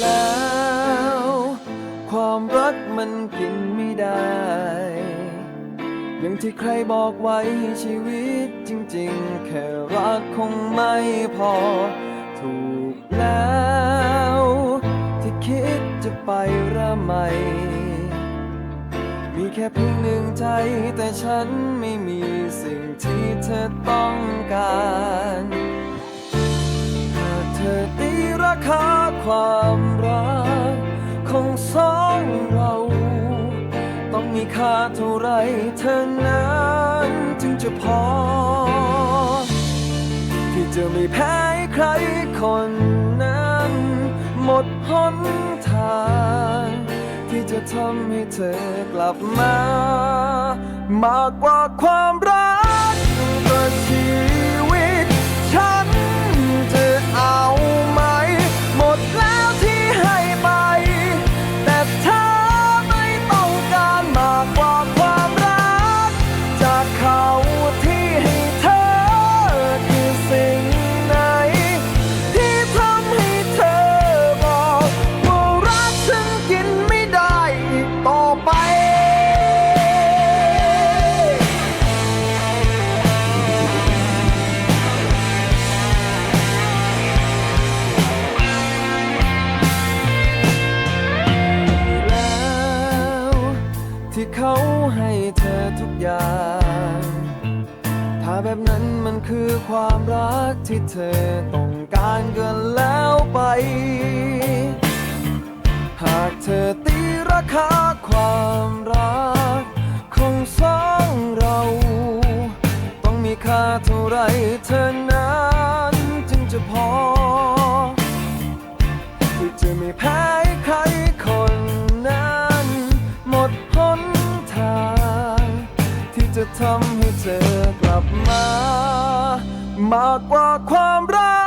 แล้ว ความรักมันกินไม่ได้ อย่างที่ใครบอกไว้ชีวิตจริงๆ แค่รักคงไม่พอ ถูกแล้ว ที่คิดจะไประไมมีแค่เพียงหนึ่งใจแต่ฉันไม่มีสิ่งที่เธอต้องการ หากเธอตีราคา ความรักของสองเรา ต้องมีค่าเท่าไรเธอนั้นจึงจะพอ ที่จะไม่แพ้ใครคนนั้น หมดหนทาง ที่จะทำให้เธอกลับมา มากกว่าความรัก ย่างถ้าแบบนั้นมันคือความรักที่เธอต้องการเกินแล้วไป หากเธอตีราคาความรักของสองเรา ต้องมีค่าเท่าไรเธอ ทำให้เธอกลับมา มากกว่าความรัก